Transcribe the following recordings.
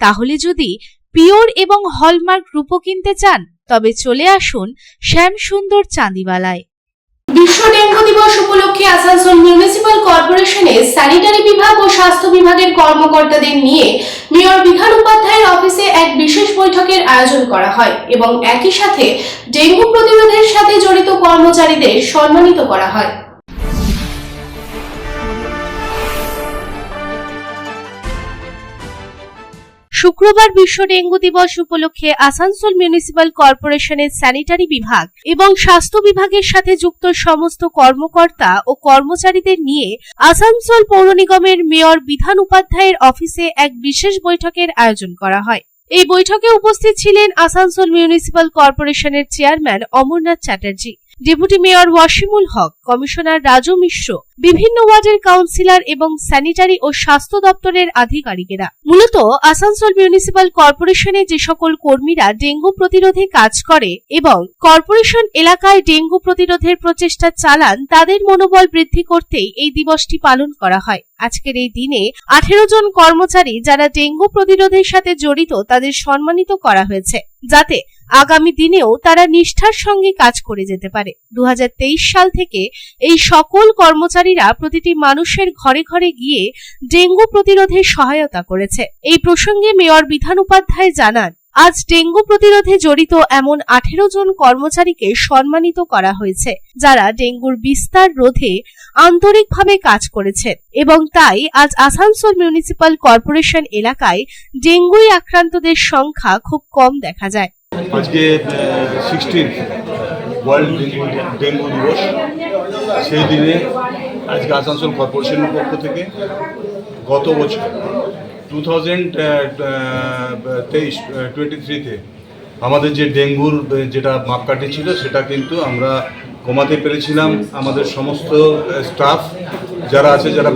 তাহলে যদি পিওর এবং হলমার্ক রূপো কিনতে চান, তবে চলে আসুন শ্যাম সুন্দর চাঁদিওয়ালায় বিশ্ব ডেঙ্গু দিবস উপলক্ষে আসানসোল মিউনিসিপাল কর্পোরেশনের স্যানিটারি বিভাগ ও স্বাস্থ্য বিভাগের কর্মকর্তাদের নিয়ে মেয়র বিধান উপাধ্যায়ের অফিসে এক বিশেষ বৈঠকের আয়োজন করা হয় এবং একই সাথে ডেঙ্গু প্রতিরোধের সাথে জড়িত কর্মচারীদের সম্মানিত করা হয়। শুক্রবার বিশ্ব ডেঙ্গু দিবস উপলক্ষে আসানসোল মিউনিসিপাল কর্পোরেশনের স্যানিটারি বিভাগ এবং স্বাস্থ্য বিভাগের সাথে যুক্ত সমস্ত কর্মকর্তা ও কর্মচারীদের নিয়ে আসানসোল পৌর নিগমের মেয়র বিধান উপাধ্যায়ের অফিসে এক বিশেষ বৈঠকের আয়োজন করা হয়। এই বৈঠকে উপস্থিত ছিলেন আসানসোল মিউনিসিপাল কর্পোরেশনের chairman Amarnath Chatterjee. Deputy mayor Wasimul Haque, commissioner Raju Mishra, বিভিন্ন ওয়ার্ডের কাউন্সিলর এবং স্যানিটারি ও স্বাস্থ্য দপ্তরের আধিকারিকেরা। মূলত আসানসোল মিউনিসিপাল কর্পোরেশনে যে সকল কর্মীরা ডেঙ্গু প্রতিরোধে কাজ করে এবং কর্পোরেশন এলাকায় ডেঙ্গু প্রতিরোধের প্রচেষ্টা চালান, তাদের মনোবল বৃদ্ধি করতেই এই দিবসটি পালন করা হয়। আজকের এই দিনে আঠেরো জন কর্মচারী যারা ডেঙ্গু প্রতিরোধের সাথে জড়িত তাদের সম্মানিত করা হয়েছে। যাতে আগামী দিনেও তারা নিষ্ঠার সঙ্গে কাজ করে যেতে পারে। দু হাজার তেইশ সাল থেকে এই সকল কর্মচারীরা প্রতিটি মানুষের ঘরে ঘরে গিয়ে ডেঙ্গু প্রতিরোধে সহায়তা করেছে। এই প্রসঙ্গে মেয়র বিধান উপাধ্যায় জানান, আজ ডেঙ্গু প্রতিরোধে জড়িত এমন আঠেরো জন কর্মচারীকে সম্মানিত করা হয়েছে, যারা ডেঙ্গুর বিস্তার রোধে আন্তরিকভাবে কাজ করেছেন এবং তাই আজ আসানসোল মিউনিসিপাল কর্পোরেশন এলাকায় ডেঙ্গুই আক্রান্তদের সংখ্যা খুব কম দেখা যায়। আজকে সিক্সটিন ওয়ার্ল্ড ডেঙ্গু দিবস সেই দিনে আজকে আসানসোল কর্পোরেশনের পক্ষ থেকে গত বছর টু থাউজেন্ড তেইশ টোয়েন্টি থ্রিতে আমাদের যে ডেঙ্গুর যেটা মাপকাঠি ছিল, সেটা কিন্তু আমরা কমাতে পেরেছিলাম। আমাদের সমস্ত স্টাফ যারা আছে, যারা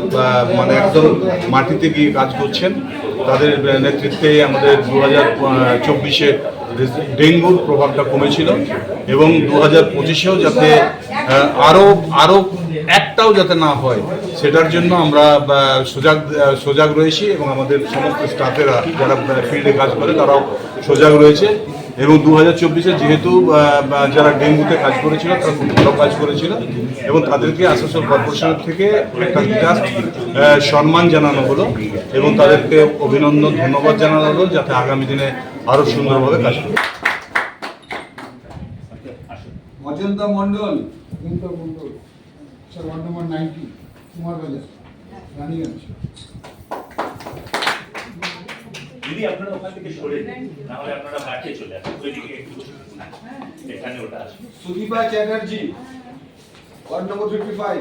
মানে একদম মাটিতে গিয়ে কাজ করছেন, তাদের নেতৃত্বে আমাদের দু হাজার চব্বিশে ডেঙ্গুর প্রভাবটা কমেছিল এবং দু হাজার পঁচিশেও যাতে আরও আরও একটাও যাতে না হয়, সেটার জন্য আমরা সজাগ সজাগ রয়েছি এবং আমাদের সমস্ত স্টাফেরা যারা ফিল্ডে কাজ করে তারাও সজাগ রয়েছে এবং দু হাজার চব্বিশে যেহেতু যারা ডেঙ্গুতে কাজ করেছিল তারা খুব ভালো কাজ করেছিল এবং তাদেরকে আসানসোল কর্পোরেশনের থেকে একটা জাস্ট সম্মান জানানো হলো এবং তাদেরকে অভিনন্দন, ধন্যবাদ জানানো হলো যাতে আগামী দিনে আরও সুন্দরভাবে কাজ করে Ajanta Mondal Ajanta Mondal sir ward number ninety Kumar Bazar Raniganj. দিদি আপনারা ওখান থেকে সরে না হলে আপনারা বাড়িতে চলে আসেন। ওইদিকে একটু এখানে ওটা আসবে Sudipa Chatterjee ward number fifty five